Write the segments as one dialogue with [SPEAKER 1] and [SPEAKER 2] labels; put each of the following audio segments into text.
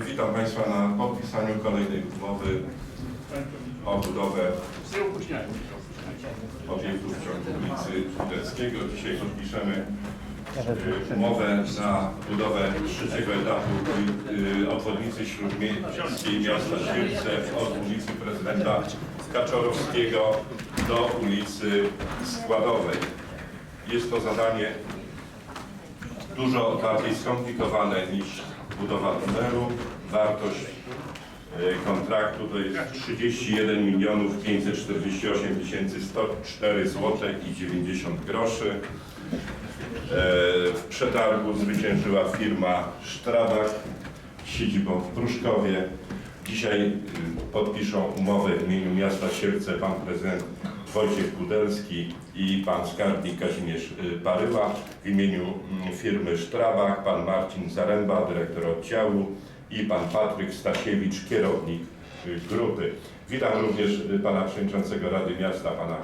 [SPEAKER 1] Witam Państwa na podpisaniu kolejnej umowy o budowę obiektów w ciągu ulicy Pileckiego. Dzisiaj podpiszemy y, umowę na budowę trzeciego etapu y, obwodnicy śródmiejskiej miasta Siedlce od ulicy Prezydenta Kaczorowskiego do ulicy Składowej. Jest to zadanie dużo bardziej skomplikowane niż budowa tunelu. Wartość e, kontraktu to jest 31 milionów 548 tysięcy 104 zł i 90 groszy. E, W przetargu zwyciężyła firma Strabag z siedzibą w Pruszkowie. Dzisiaj y, podpiszą umowę w imieniu miasta Sielce pan prezydent Wojciech Kudelski i pan skarbnik Kazimierz y, Paryła. W imieniu mm, firmy Strabag pan Marcin Zaręba, dyrektor oddziału i pan Patryk Stasiewicz, kierownik y, grupy. Witam również y, pana przewodniczącego Rady Miasta, pana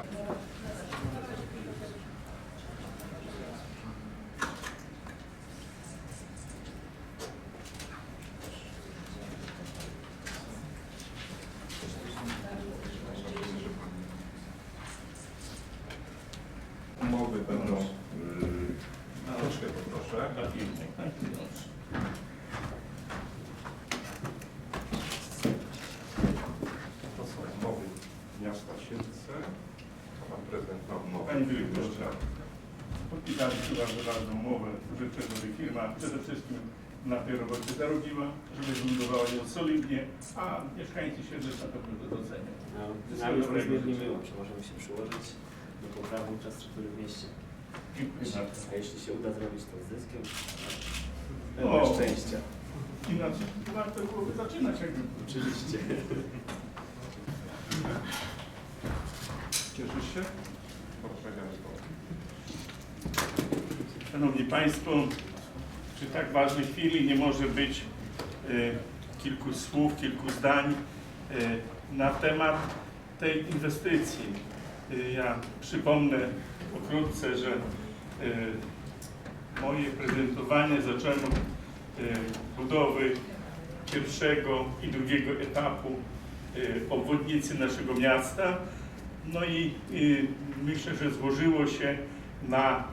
[SPEAKER 1] Umowy będą... Yy, troszkę poproszę.
[SPEAKER 2] Dla firmy. tak?
[SPEAKER 1] To są umowy miasta Siedlce. Pan prezydent
[SPEAKER 2] Panie dyrektorze, podpisaliśmy bardzo ważną umowę, żeby firma przede wszystkim na tej robocie zarobiła, żeby wybudowała ją solidnie, a mieszkańcy pewno to docenią.
[SPEAKER 3] No,
[SPEAKER 2] Wszystkiego
[SPEAKER 3] Nami
[SPEAKER 2] dobrego
[SPEAKER 3] rozmiernie
[SPEAKER 2] życzę.
[SPEAKER 3] miło, że możemy się przyłożyć do poprawy infrastruktury w mieście.
[SPEAKER 2] Dziękuję bardzo.
[SPEAKER 3] A jeśli się uda zrobić to z zyskiem, to
[SPEAKER 2] O.
[SPEAKER 3] szczęścia.
[SPEAKER 2] Inaczej warto byłoby zaczynać jakby.
[SPEAKER 3] Oczywiście.
[SPEAKER 1] Cieszysz się?
[SPEAKER 2] Szanowni Państwo, przy tak ważnej chwili nie może być e, kilku słów, kilku zdań e, na temat tej inwestycji. E, ja przypomnę pokrótce, że e, moje prezentowanie zacząłem od e, budowy pierwszego i drugiego etapu e, obwodnicy naszego miasta. No i y, myślę, że złożyło się na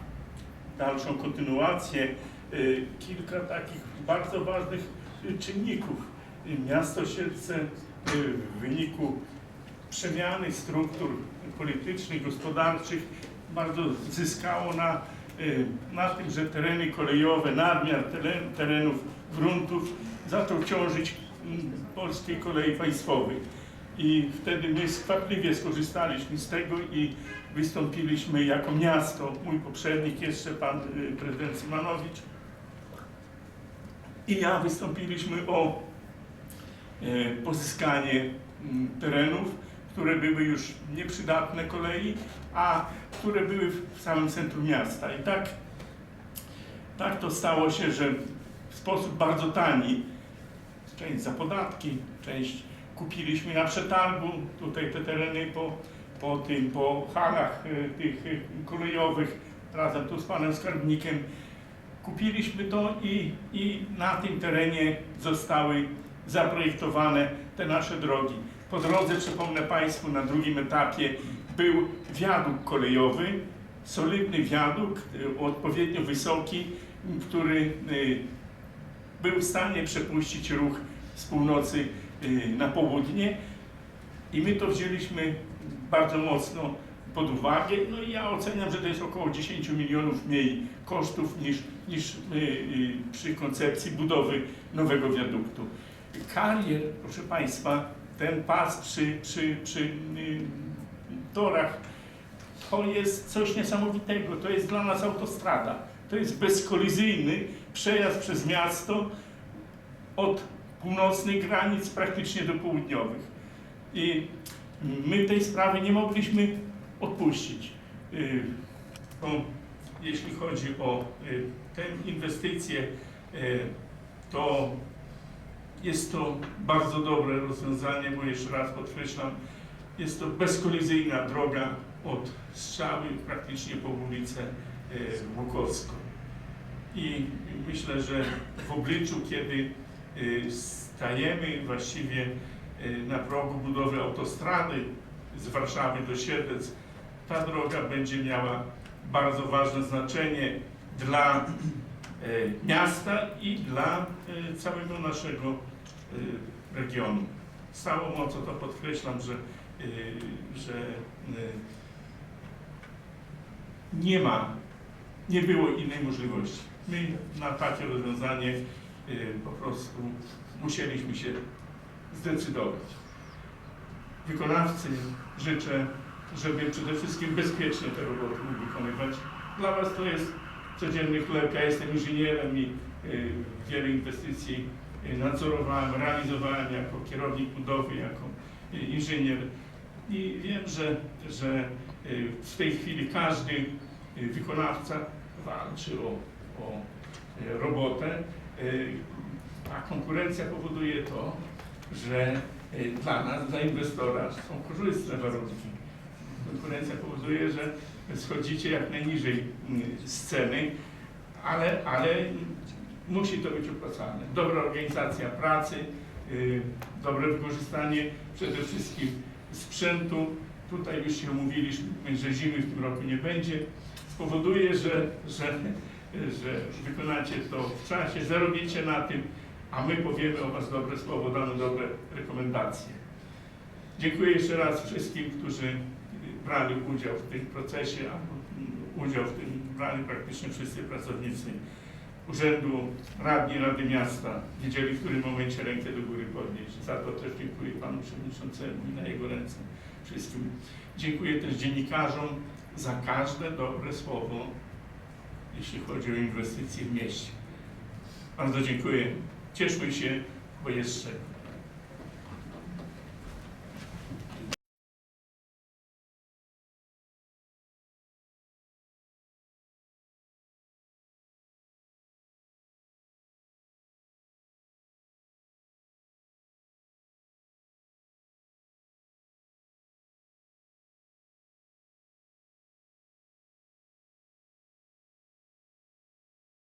[SPEAKER 2] dalszą kontynuację y, kilka takich bardzo ważnych y, czynników. Miasto Siedlce w wyniku przemiany struktur politycznych, gospodarczych bardzo zyskało na, na tym, że tereny kolejowe, nadmiar teren, terenów, gruntów zaczął ciążyć mm, polskiej kolei państwowej. I wtedy my skwapliwie skorzystaliśmy z tego i wystąpiliśmy jako miasto, mój poprzednik jeszcze, pan y, prezydent Symanowicz i ja wystąpiliśmy o e, pozyskanie mm, terenów, które były już nieprzydatne kolei, a które były w samym centrum miasta. I tak, tak to stało się, że w sposób bardzo tani, część za podatki, część kupiliśmy na przetargu, tutaj te tereny po, po tym, po halach e, tych e, kolejowych, razem tu z panem skarbnikiem, Kupiliśmy to i, i na tym terenie zostały zaprojektowane te nasze drogi. Po drodze, przypomnę Państwu, na drugim etapie był wiadukt kolejowy, solidny wiadukt, y, odpowiednio wysoki, który był w stanie przepuścić ruch z północy na południe i my to wzięliśmy bardzo mocno pod uwagę. No i ja oceniam, że to jest około 10 milionów mniej kosztów niż, niż y, y, przy koncepcji budowy nowego wiaduktu. Karier, proszę Państwa, ten pas przy, przy, przy y, torach, to jest coś niesamowitego. To jest dla nas autostrada. To jest bezkolizyjny przejazd przez miasto od północnych granic praktycznie do południowych. I my tej sprawy nie mogliśmy odpuścić. Y, jeśli chodzi o y, tę inwestycję, y, to jest to bardzo dobre rozwiązanie, bo jeszcze raz podkreślam, jest to bezkolizyjna droga od Strzały praktycznie po ulicę Łukowską. I myślę, że w obliczu, kiedy stajemy właściwie y, na progu budowy autostrady z Warszawy do Siedlec. Ta droga będzie miała bardzo ważne znaczenie dla y, miasta i dla y, całego naszego y, regionu. Z całą mocą to podkreślam, że, y, że y, nie ma, nie było innej możliwości. My na takie rozwiązanie y, po prostu musieliśmy się zdecydować. Wykonawcy życzę, żeby przede wszystkim bezpiecznie te roboty mógł wykonywać. Dla Was to jest codzienny chleb. Ja jestem inżynierem i y, wiele inwestycji y, nadzorowałem, realizowałem jako kierownik budowy, jako inżynier. I wiem, że, że w tej chwili każdy wykonawca walczy o, o robotę, a konkurencja powoduje to, że y, dla nas, dla inwestora są korzystne warunki. Konkurencja powoduje, że schodzicie jak najniżej y, z ceny, ale, ale musi to być opłacalne. Dobra organizacja pracy, y, dobre wykorzystanie przede wszystkim sprzętu. Tutaj już się umówiliśmy, że zimy w tym roku nie będzie. Spowoduje, że, że, że wykonacie to w czasie, zarobicie na tym, a my powiemy o Was dobre słowo, damy dobre rekomendacje. Dziękuję jeszcze raz wszystkim, którzy brali udział w tym procesie, a udział w tym brali praktycznie wszyscy pracownicy Urzędu Radni Rady Miasta. Wiedzieli, w którym momencie rękę do góry podnieść. Za to też dziękuję Panu Przewodniczącemu i na jego ręce wszystkim. Dziękuję też dziennikarzom za każde dobre słowo, jeśli chodzi o inwestycje w mieście. Bardzo dziękuję. Cieszmy się, bo jest czego.